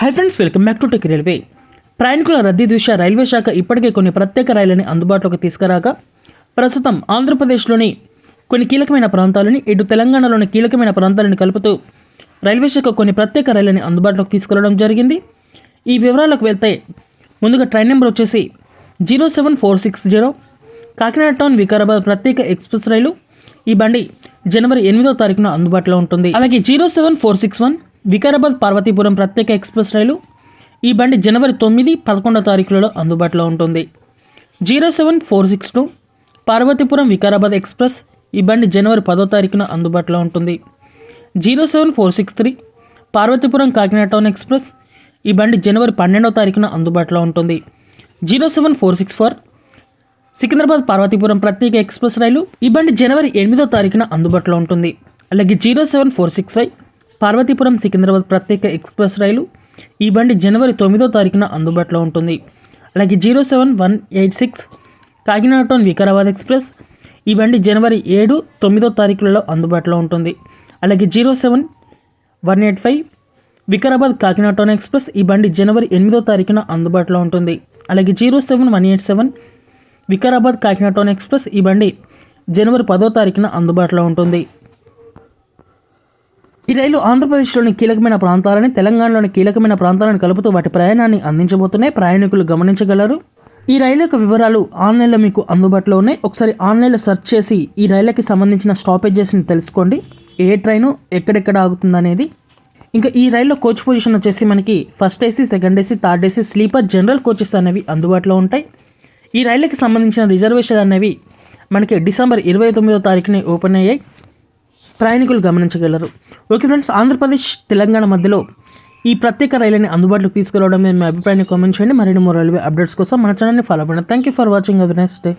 Hi friends welcome back to tech railway ప్రయాణికుల రద్దీ దృష్ట్యా రైల్వే శాఖ ఇప్పటికే కొన్ని ప్రత్యేక రైళ్ళని అందుబాటులోకి తీసుకురాగా ప్రస్తుతం ఆంధ్రప్రదేశ్లోని కొన్ని కీలకమైన ప్రాంతాలని ఇటు తెలంగాణలోని కీలకమైన ప్రాంతాలను కలుపుతూ రైల్వే శాఖ కొన్ని ప్రత్యేక రైళ్ళని అందుబాటులోకి తీసుకురావడం జరిగింది. ఈ వివరాలకు వెళ్తే ముందుగా ట్రైన్ నెంబర్ వచ్చేసి zero seven four six zero Kakinada town Vikarabad ప్రత్యేక ఎక్స్ప్రెస్ రైలు. ఈ బండి జనవరి ఎనిమిదో తారీఖున అందుబాటులో ఉంటుంది. అలాగే zero seven four six one Vikarabad Parvathipuram ప్రత్యేక ఎక్స్ప్రెస్ రైలు ఈ బండి జనవరి తొమ్మిది పదకొండో తారీఖులలో అందుబాటులో ఉంటుంది. Zero seven four six two Parvathipuram Vikarabad express ఈ బండి జనవరి పదో తారీఖున అందుబాటులో ఉంటుంది. Zero seven four six three Parvathipuram Kakinada town express ఈ బండి జనవరి పన్నెండవ తారీఖున అందుబాటులో ఉంటుంది. Zero seven four six four Secunderabad Parvathipuram ప్రత్యేక ఎక్స్ప్రెస్ రైలు ఈ బండి జనవరి ఎనిమిదో తారీఖున అందుబాటులో ఉంటుంది. అలాగే zero seven four six five Parvathipuram Secunderabad ప్రత్యేక ఎక్స్ప్రెస్ రైలు ఈ బండి జనవరి తొమ్మిదో తారీఖున అందుబాటులో ఉంటుంది. అలాగే zero seven one eight six Kakinada town Vikarabad express ఈ బండి జనవరి ఏడు తొమ్మిదో తారీఖులలో అందుబాటులో ఉంటుంది. అలాగే zero seven one eight five Vikarabad Kakinada town express ఈ బండి జనవరి ఎనిమిదో తారీఖున అందుబాటులో ఉంటుంది. అలాగే zero seven one eight seven Vikarabad Kakinada town express ఈ బండి జనవరి పదో తారీఖున అందుబాటులో ఉంటుంది. ఈ రైలు ఆంధ్రప్రదేశ్లోని కీలకమైన ప్రాంతాలని తెలంగాణలోని కీలకమైన ప్రాంతాలను కలుపుతూ వాటి ప్రయాణాన్ని అందించబోతున్నాయి. ప్రయాణికులు గమనించగలరు. ఈ రైలు యొక్క వివరాలు ఆన్లైన్లో మీకు అందుబాటులో ఉన్నాయి. ఒకసారి ఆన్లైన్లో సెర్చ్ చేసి ఈ రైళ్ళకి సంబంధించిన స్టాపేజెస్ని తెలుసుకోండి. ఏ ట్రైను ఎక్కడెక్కడ ఆగుతుంది అనేది ఇంకా ఈ రైల్లో కోచ్ పొజిషన్ వచ్చేసి మనకి first AC second AC third AC sleeper general coaches అనేవి అందుబాటులో ఉంటాయి. ఈ రైళ్ళకి సంబంధించిన రిజర్వేషన్ అనేవి మనకి డిసెంబర్ ఇరవై తొమ్మిదో తారీఖుని ఓపెన్ అయ్యాయి. ప్రయాణికులు గమనించగలరు. ఓకే ఫ్రెండ్స్ ఆంధ్రప్రదేశ్ తెలంగాణ మధ్యలో ఈ ప్రత్యేక రైలుని అందుబాటులోకి తీసుకురావడం మీ అభిప్రాయాన్ని కామెంట్ చేయండి. మరిన్ని మరో రైల్వే అప్డేట్స్ కోసం మన ఛానల్ని ఫాలో అవ్వండి. Thank you for watching our next day